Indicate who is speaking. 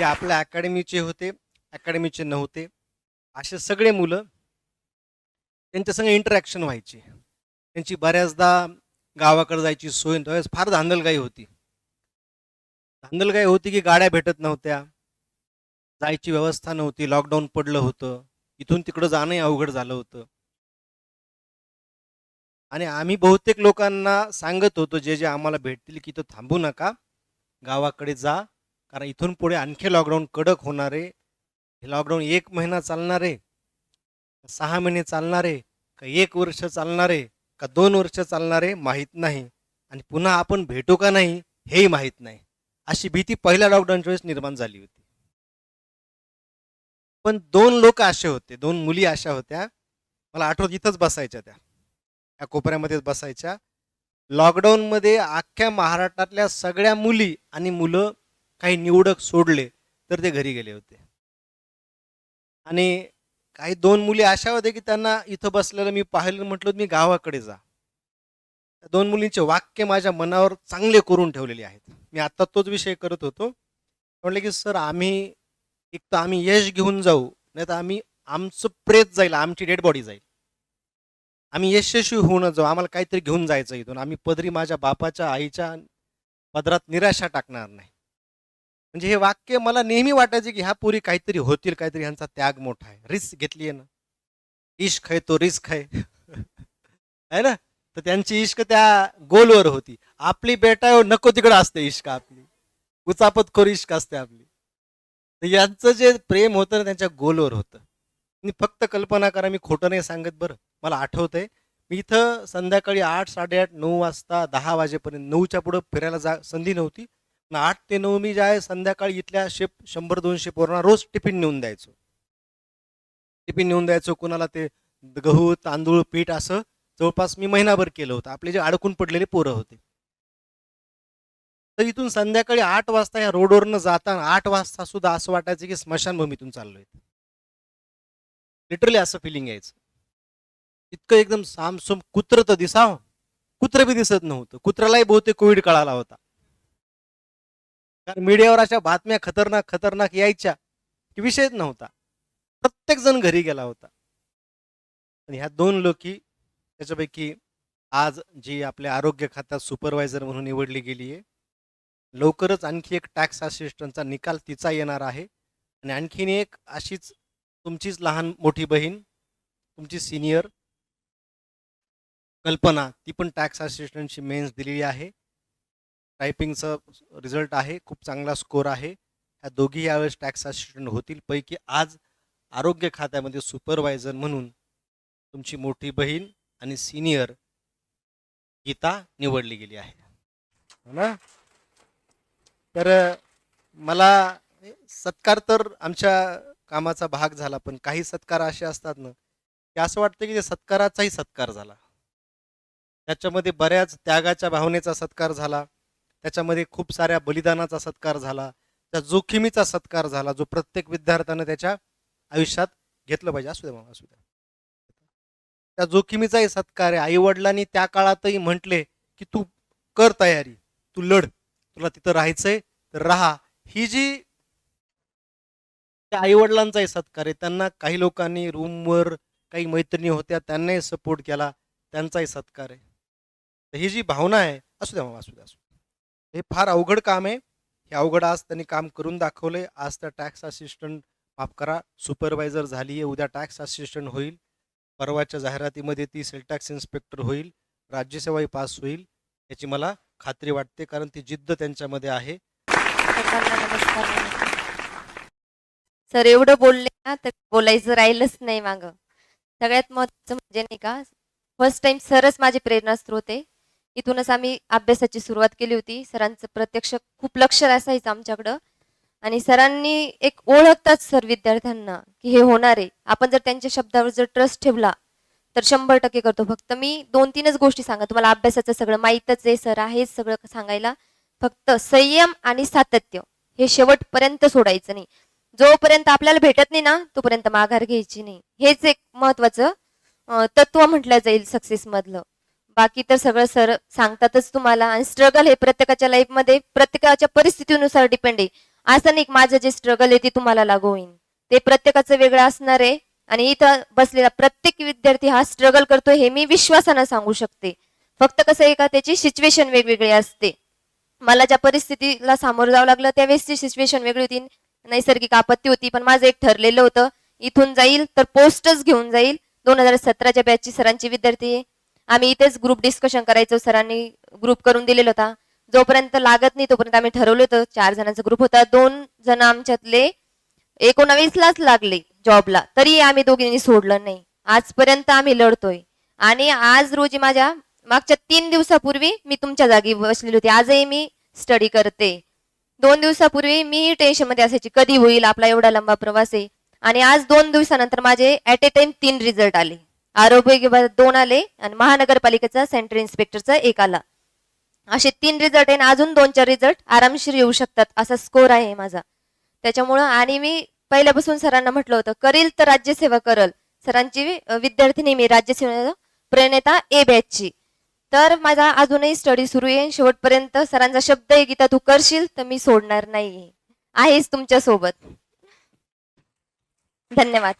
Speaker 1: ते आपल्या अकॅडमीचे होते अकॅडमीचे नव्हते. असे सगळे मुलं त्यांच्या संग इंटरॅक्शन व्हायची. त्यांची बऱ्याचदा गावाकडे जायची सोय त्यावेळेस फार धांदलगाई होती. धांदलगाई होती की गाड्या भेटत नव्हत्या. जायची व्यवस्था नव्हती. लॉकडाऊन पडलं होतं. इथून तिकडं जाणंही अवघड झालं होतं. आणि आम्ही बहुतेक लोकांना सांगत होतो जे जे आम्हाला भेटतील की तो थांबू नका. गावाकडे जा. कारण इथून पुढे आणखी लॉकडाऊन कडक होणार आहे हे लॉकडाऊन एक महिना चालणार आहे सहा महिने चालणार आहे का एक वर्ष चालणार आहे का दोन वर्ष चालणार आहे माहीत नाही. आणि पुन्हा आपण भेटू का नाही हेही माहीत नाही. अशी भीती पहिल्या लॉकडाऊनच्या वेळेस निर्माण झाली होती. पण दोन लोक असे होते दोन मुली अशा होत्या मला आठवत इथंच बसायच्या त्या. या कोपऱ्यामध्येच बसायच्या. लॉकडाऊनमध्ये अख्ख्या महाराष्ट्रातल्या सगळ्या मुली आणि मुलं काही निवडक सोडले तर ते घरी गेले होते. आणि काही दोन मुली अशा होत्या की त्यांना इथं बसलेलं मी पाहिलं म्हटलं मी गावाकडे जा. त्या दोन मुलींचे वाक्य माझ्या मनावर चांगले करून ठेवलेले आहेत. मी आत्ता तोच विषय करत होतो. म्हटलं की सर आम्ही एक तर आम्ही यश घेऊन जाऊ नाही तर आम्ही आमचं प्रेत जाईल आमची डेड बॉडी जाईल. आम्ही यशस्वी होऊन जाऊ आम्हाला काहीतरी घेऊन जायचं इथून. आम्ही पदरी माझ्या बापाच्या आईच्या पदरात निराशा टाकणार नाही. म्हणजे हे वाक्य मला नेहमी वाटायचे की ह्या पोरी काहीतरी होतील काहीतरी ह्यांचा त्याग मोठा आहे. रिस्क घेतली आहे ना. इश्क आहे तो रिस्क आहे. है ना? तर त्यांची इश्क त्या गोलवर होती. आपली बेटा नको तिकडं असते इश्क आपली. उचापतखोर इश्क असते आपली. तर यांचं जे प्रेम होतं ना त्यांच्या गोलवर होतं. मी फक्त कल्पना करा मी खोटं नाही सांगत बरं. मला आठवतंय मी इथं संध्याकाळी आठ साडेआठ नऊ वाजता दहा वाजेपर्यंत नऊच्या पुढं फिरायला जा संधी नव्हती. आठ ते नऊ मी जे आहे संध्याकाळी इथल्या शेप शंभर दोनशे पोरांना रोज टिफिन नेऊन द्यायचो. टिफिन नेऊन द्यायचो कुणाला ते गहू तांदूळ पीठ असं जवळपास मी महिनाभर केलं होतं. आपले जे अडकून पडलेले पोरं होते. तर इथून संध्याकाळी आठ वाजता या रोडवरनं जाताना आठ वाजता सुद्धा असं वाटायचं की स्मशानभूमीतून चाललोय. लिटरली असं फिलिंग यायचं. इतकं एकदम सामसूम कुत्र तर दिसाव. कुत्र बी दिसत नव्हतं. कुत्र्यालाही बहुतेक कोविड कळाला होता. कारण मीडियावर अशा बातम्या खतरनाक खतरनाक यायच्या की विषयच नव्हता. प्रत्येक जण घरी गेला होता. आणि ह्या दोन लोकी त्याच्यापैकी आज जी आपल्या आरोग्य खात्यात सुपरवायझर म्हणून निवडली गेली आहे लवकरच आणखी एक टॅक्स असिस्टंटचा निकाल तिचा येणार आहे. आणि आणखीन एक अशीच तुमचीच लहान मोठी बहीण तुमची सिनियर कल्पना ती पण टॅक्स असिस्टंटची मेन्स दिलेली आहे. टायपिंगचं रिझल्ट आहे खूप चांगला स्कोर आहे. ह्या दोघी यावेळेस टॅक्स असिस्टंट होतील. पैकी आज आरोग्य खात्यामध्ये सुपरवायझर म्हणून तुमची मोठी बहीण आणि सिनियर गीता निवडली गेली आहे. हो ना? तर मला सत्कार तर आमच्या कामाचा भाग झाला पण काही सत्कार असे असतात ना की असं वाटतं की ते सत्काराचाही सत्कार झाला. त्याच्यामध्ये बऱ्याच त्यागाच्या भावनेचा सत्कार झाला. त्याच्यामध्ये खूप साऱ्या बलिदानाचा सत्कार झाला त्या जोखमीचा सत्कार झाला जो प्रत्येक विद्यार्थ्यानं त्याच्या आयुष्यात घेतलं पाहिजे. असू द्या मग असू द्या त्या जोखमीचाही सत्कार आहे. आईवडिलांनी त्या काळातही म्हटले की तू कर तयारी तू लढ तुला तिथं राहायचंय तर राहा. ही जी त्या आईवडिलांचाही सत्कार आहे. त्यांना काही लोकांनी रूमवर काही मैत्रिणी होत्या त्यांनाही सपोर्ट केला त्यांचाही सत्कार आहे. तर ही जी भावना आहे असू द्या मग असू द्या असू हे फार अवघड काम आहे. हे अवघड आज त्यांनी काम करून दाखवलंय आज त्या टॅक्स असिस्टंट माफ करा सुपरवायझर झाली आहे. उद्या टॅक्स असिस्टंट होईल. परवाच्या जाहिरातीमध्ये ती सेल टॅक्स इन्स्पेक्टर होईल. राज्यसेवाही पास होईल. याची मला खात्री वाटते कारण ती जिद्द त्यांच्यामध्ये आहे.
Speaker 2: सर एवढं बोलले ना तर बोलायचं राहिलंच नाही माग. सगळ्यात महत्वाचं म्हणजे नाही का फर्स्ट टाइम सरच माझे प्रेरणास्त्रोत आहे. इथूनच आम्ही अभ्यासाची सुरुवात केली होती. सरांचं प्रत्यक्ष खूप लक्ष असायचं आमच्याकडं. आणि सरांनी एक ओळखतात सर विद्यार्थ्यांना की हे होणार आहे. आपण जर त्यांच्या शब्दावर जर ट्रस्ट ठेवला तर शंभर टक्के करतो. फक्त मी दोन तीनच गोष्टी सांगा. तुम्हाला अभ्यासाचं सगळं माहीतच आहे. सर आहेच सगळं सांगायला. फक्त संयम आणि सातत्य हे शेवटपर्यंत सोडायचं नाही. जोपर्यंत आपल्याला भेटत नाही ना तोपर्यंत माघार घ्यायची नाही. हेच एक महत्वाचं तत्व म्हटलं जाईल सक्सेस मधलं. बाकी तर सगळं सर सांगतातच तुम्हाला. आणि स्ट्रगल हे प्रत्येकाच्या लाईफमध्ये प्रत्येकाच्या परिस्थितीनुसार डिपेंड आहे. असं नाही माझं जे स्ट्रगल आहे ते तुम्हाला लागू होईल ते प्रत्येकाचं वेगळं असणार आहे. आणि इथं बसलेला प्रत्येक विद्यार्थी हा स्ट्रगल करतोय हे मी विश्वासानं सांगू शकते. फक्त कसं आहे का त्याची सिच्युएशन वेगवेगळी असते. मला ज्या परिस्थितीला सामोरं जावं लागलं त्यावेळेसची सिच्युएशन वेगळी होती. नैसर्गिक आपत्ती होती पण माझं एक ठरलेलं होतं. इथून जाईल तर पोस्टच घेऊन जाईल. दोन हजार सतराच्या बॅचची सरांची विद्यार्थी आहे. आम्ही इथेच ग्रुप डिस्कशन करायचो सरांनी ग्रुप करून दिलेला होता. जोपर्यंत लागत नाही तोपर्यंत आम्ही ठरवलं होतं चार जणांचा ग्रुप होता. दोन जण आमच्यातले एकोणावीसलाच लागले जॉबला तरी आम्ही दोघींनी सोडलं नाही. आजपर्यंत आम्ही लढतोय. आणि आज रोजी माझ्या मागच्या तीन दिवसापूर्वी मी तुमच्या जागी बसलेली होती. आजही मी स्टडी करते. दोन दिवसापूर्वी मी टेन्शनमध्ये असायची कधी होईल? आपला एवढा लंबा प्रवास आहे. आणि आज दोन दिवसानंतर माझे ऍट ए टाइम तीन रिझल्ट आले. आरोग्य विभाग दोन आले आणि महानगरपालिकेचा सेंटर इन्स्पेक्टरचा एक आला. असे तीन रिझल्ट आहे आणि अजून दोन चार रिझल्ट आरामशीर येऊ शकतात असा स्कोर आहे माझा. त्याच्यामुळं आणि मी पहिल्यापासून सरांना म्हटलं होतं करील तर राज्यसेवा करल. सरांची विद्यार्थिनी मी राज्यसेवा प्रणेता ए बॅचची तर माझा अजूनही स्टडी सुरू आहे शेवटपर्यंत सरांचा शब्द आहे गीता तू करशील तर मी सोडणार नाही आहेच तुमच्यासोबत धन्यवाद.